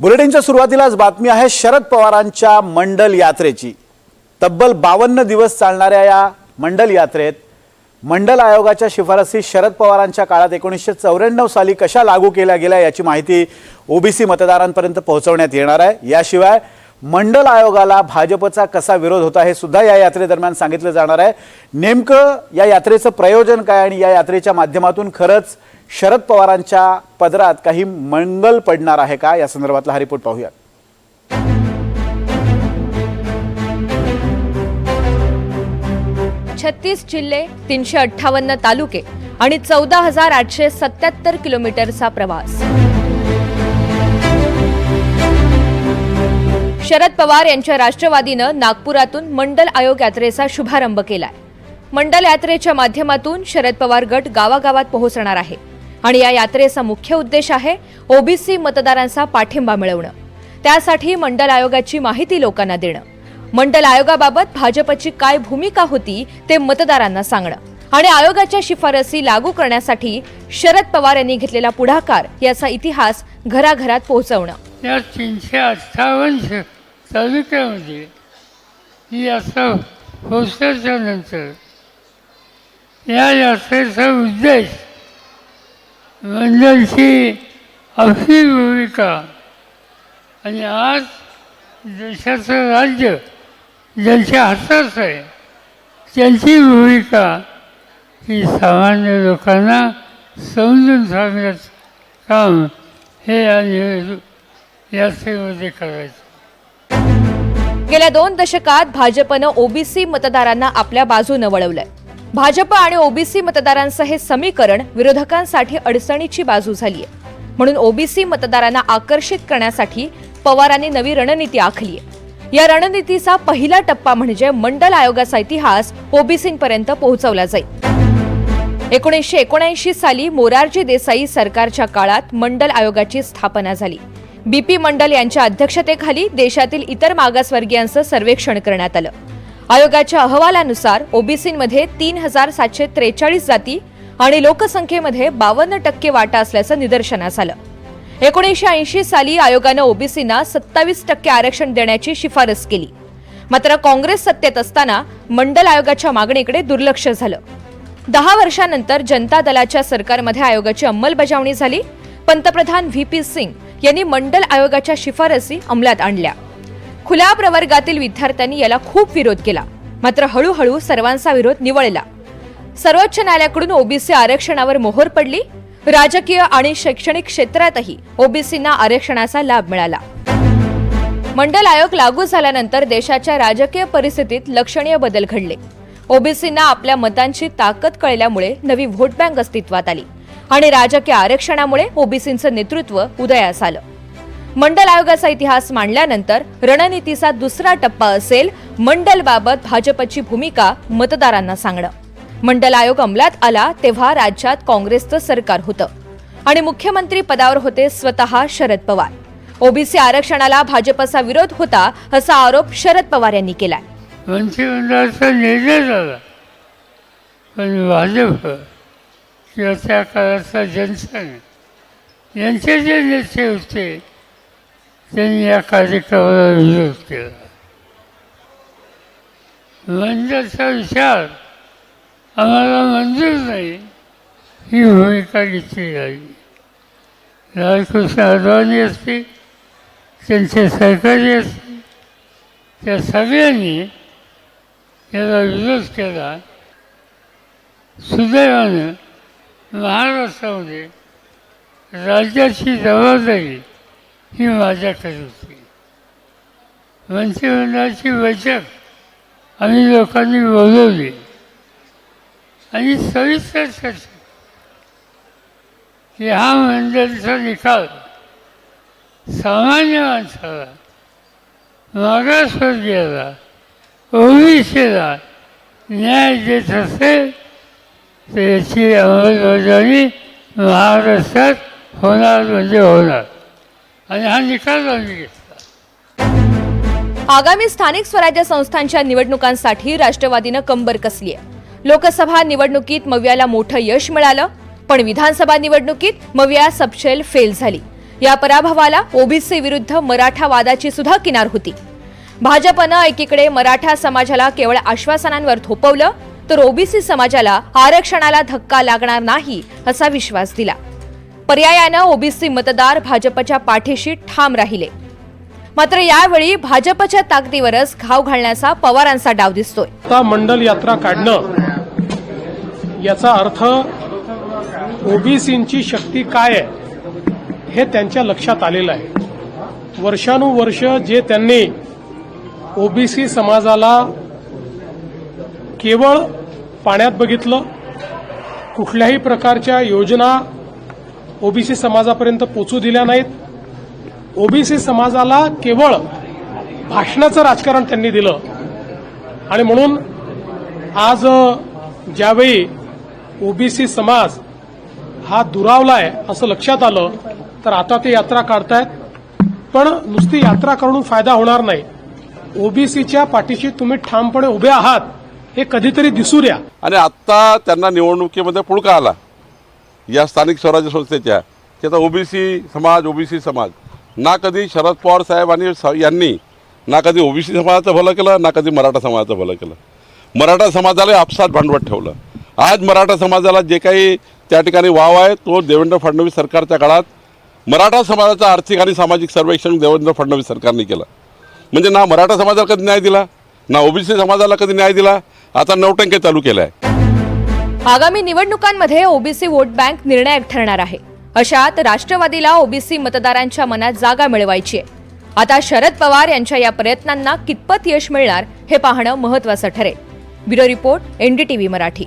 बुलेटिनच्या सुरुवातीलाच बातमी आहे शरद पवारांच्या मंडल यात्रेची. तब्बल बावन्न दिवस चालणाऱ्या या मंडल यात्रेत मंडल आयोगाच्या शिफारसी शरद पवारांच्या काळात एकोणीसशे चौऱ्याण्णव साली कशा लागू केल्या गेल्या याची माहिती ओबीसी मतदारांपर्यंत पोहोचवण्यात येणार आहे. याशिवाय मंडल आयोगाला भाजपचा कसा विरोध होता हे सुद्धा या यात्रेदरम्यान सांगितलं जाणार आहे. नेमकं या यात्रेचं प्रयोजन काय आणि या यात्रेच्या माध्यमातून खरंच शरद पवारांच्या पदरात काही मंगल पडणार आहे का? या संदर्भातला हा रिपोर्ट पाहूया छत्तीस जिल्हे तीनशे अठ्ठावन्न तालुके आणि चौदा हजार आठशे सत्याहत्तर किलोमीटरचा प्रवास. शरद पवार यांच्या राष्ट्रवादीनं नागपुरातून मंडल आयोग यात्रेचा शुभारंभ केलाय. मंडल यात्रेच्या माध्यमातून शरद पवार गट गावागावात पोहोचणार आहे. आणि या यात्रेचा मुख्य उद्देश आहे ओबीसी मतदारांचा पाठिंबा मिळवणं. त्यासाठी मंडल आयोगाची माहिती लोकांना देणं. मंडल आयोगाबाबत भाजपची काय भूमिका होती ते मतदारांना सांगणं. आणि आयोगाच्या शिफारसी लागू करण्यासाठी शरद पवार यांनी घेतलेला पुढाकार याचा इतिहास घराघरात पोहोचवणं. तीनशे अठ्ठावन्न तालुक्यामध्ये ही यात्रा पोचल्याच्या नंतर या यात्रेचा उद्देश मंडळची आपली भूमिका आणि आज देशाचं राज्य ज्यांच्या हातात आहे त्यांची भूमिका ही सामान्य लोकांना समजून सांगण्याचं काम हे या निवड यात्रेमध्ये करायचं. गेल्या दोन दशकात भाजपनं ओबीसी मतदारांना आपल्या बाजूनं वळवलंय. भाजप आणि ओबीसी मतदारांचं हे समीकरण विरोधकांसाठी अडचणीची बाजू झालीय. म्हणून ओबीसी मतदारांना आकर्षित करण्यासाठी पवारांनी नवी रणनीती आखली आहे या रणनीतीचा पहिला टप्पा म्हणजे मंडल आयोगाचा इतिहास ओबीसींपर्यंत पोहोचवला जाईल. एकोणीसशे एकोणऐंशी साली मोरारजी देसाई सरकारच्या काळात मंडल आयोगाची स्थापना झाली. बी पी मंडल यांच्या अध्यक्षतेखाली देशातील इतर मागासवर्गीयांचं सर्वेक्षण करण्यात आलं. आयोगाच्या अहवालानुसार ओबीसीमध्ये तीन हजार सातशे त्रेचाळीस जाती आणि लोकसंख्येमध्ये बावन्न टक्के वाटा असल्याचं निदर्शनास आलं. एकोणीसशे ऐंशी साली आयोगानं ओबीसींना सत्तावीस टक्के आरक्षण देण्याची शिफारस केली. मात्र काँग्रेस सत्तेत असताना मंडल आयोगाच्या मागणीकडे दुर्लक्ष झालं. दहा वर्षानंतर जनता दलाच्या सरकारमध्ये आयोगाची अंमलबजावणी झाली. पंतप्रधान व्ही पी सिंग यांनी मंडल आयोगाच्या शिफारसी अंमलात आणल्या. खुल्या प्रवर्गातील विद्यार्थ्यांनी याला खूप विरोध केला. मात्र हळूहळू सर्वांचा विरोध निवळला. सर्वोच्च न्यायालयाकडून ओबीसी आरक्षणावर मोहर पडली. राजकीय आणि शैक्षणिक क्षेत्रातही ओबीसींना आरक्षणाचा लाभ मिळाला. मंडल आयोग लागू झाल्यानंतर देशाच्या राजकीय परिस्थितीत लक्षणीय बदल घडले. ओबीसींना आपल्या मतांची ताकद कळल्यामुळे नवी व्होट बँक अस्तित्वात आली. आणि राजकीय आरक्षणामुळे ओबीसींचं नेतृत्व उदयास आलं. मंडल आयोगाचा इतिहास मांडल्यानंतर रणनीतीचा दुसरा टप्पा असेल मंडलबाबत भाजपची भूमिका मतदारांना सांगणं. मंडल आयोग अंमलात आला तेव्हा राज्यात काँग्रेसचं सरकार होतं. आणि मुख्यमंत्री पदावर होते स्वतः शरद पवार. ओबीसी आरक्षणाला भाजपचा विरोध होता असा आरोप शरद पवार यांनी केलाय. मंत्रिमंडळाचा निर्णय झाला. पण भाजप किंवा त्या काळाचा जनसंघ. यांचे जे नेते होते त्यांनी या कार्यक्रमाला विरोध केला. मंडळाचा विचार आम्हाला मंजूर नाही ही भूमिका घेतली गेली लालकृष्ण अडवाणी असतील त्यांचे सहकारी असतील त्या सगळ्यांनी याला विरोध केला. सुदैवानं महाराष्ट्रामध्ये राज्याची जबाबदारी ही माझ्याकडे होती. मंत्रिमंडळाची बैठक आम्ही लोकांनी बोलवली आणि सविस्तर चर्चा की हा मंडळीचा निकाल सामान्य माणसाला मागासवर्गीयाला ओबीसीला न्याय देत असेल याची अंमलबजावणी महाराष्ट्रात होणार म्हणजे होणार. आणि हा निकाल आम्ही घेतला. आगामी स्थानिक स्वराज्य संस्थांच्या निवडणुकांसाठी राष्ट्रवादीनं कंबर कसली आहे? लोकसभा निवडणुकीत मव्याला मोठं यश मिळालं पण विधानसभा निवडणुकीत मविया सबशेल फेल झाली. या पराभवाला ओबीसी विरुद्ध मराठा वादाची सुद्धा किनार होती. भाजपनं एकीकडे मराठा समाजाला केवळ आश्वासनांवर थोपवलं तर ओबीसी समाजाला आरक्षणाला धक्का लागणार नाही असा विश्वास दिला. पर्यायानं ओबीसी मतदार भाजपच्या पाठीशी ठाम राहिले. मात्र यावेळी भाजपच्या ताकदीवरच घाव घालण्याचा पवारांचा डाव दिसतोय. आता मंडल यात्रा काढणं याचा अर्थ ओबीसींची शक्ती काय आहे हे त्यांच्या लक्षात आलेलं आहे. वर्षानुवर्ष जे त्यांनी ओबीसी समाजाला केवळ पाण्यात बघितलं कुठल्याही प्रकारच्या योजना ओबीसी समाजापर्यंत पोचू दिल्या नाहीत. ओबीसी समाजाला केवळ भाषणाचं राजकारण त्यांनी दिलं. आणि म्हणून आज ज्यावेळी ओबीसी समाज हा दुरावलाय असं लक्षात आलं तर आता ते यात्रा काढतायत. पण नुसती यात्रा करून फायदा होणार नाही. ओबीसीच्या पाठीशी तुम्ही ठामपणे उभे आहात. हे कधीतरी दिसू द्या. आणि आत्ता त्यांना निवडणुकीमध्ये पुळका आला. या स्थानिक स्वराज्य संस्थेच्या की आता ओबीसी समाज ओबीसी समाज. ना कधी शरद पवार साहेब आणि यांनी ना कधी ओबीसी समाजाचं भलं केलं ना कधी मराठा समाजाचं भलं केलं. मराठा समाजाला आपसात भांडवत ठेवलं. आज मराठा समाजाला जे काही त्या ठिकाणी वाव आहे तो देवेंद्र फडणवीस सरकारच्या काळात मराठा समाजाचं आर्थिक आणि सामाजिक सर्वेक्षण देवेंद्र फडणवीस सरकारने केलं. म्हणजे ना मराठा समाजाला कधी न्याय दिला ना ओबीसी समाजाला कधी न्याय दिला आता नवटंके चालू केलं आहे आगामी निवडणुकांमध्ये ओबीसी वोट बँक निर्णायक ठरणार आहे. अशात राष्ट्रवादीला ओबीसी मतदारांच्या मनात जागा मिळवायची आहे. आता शरद पवार यांच्या या प्रयत्नांना कितपत यश मिळणार हे पाहणं महत्वाचं ठरेल. Bureau report NDTV Marathi.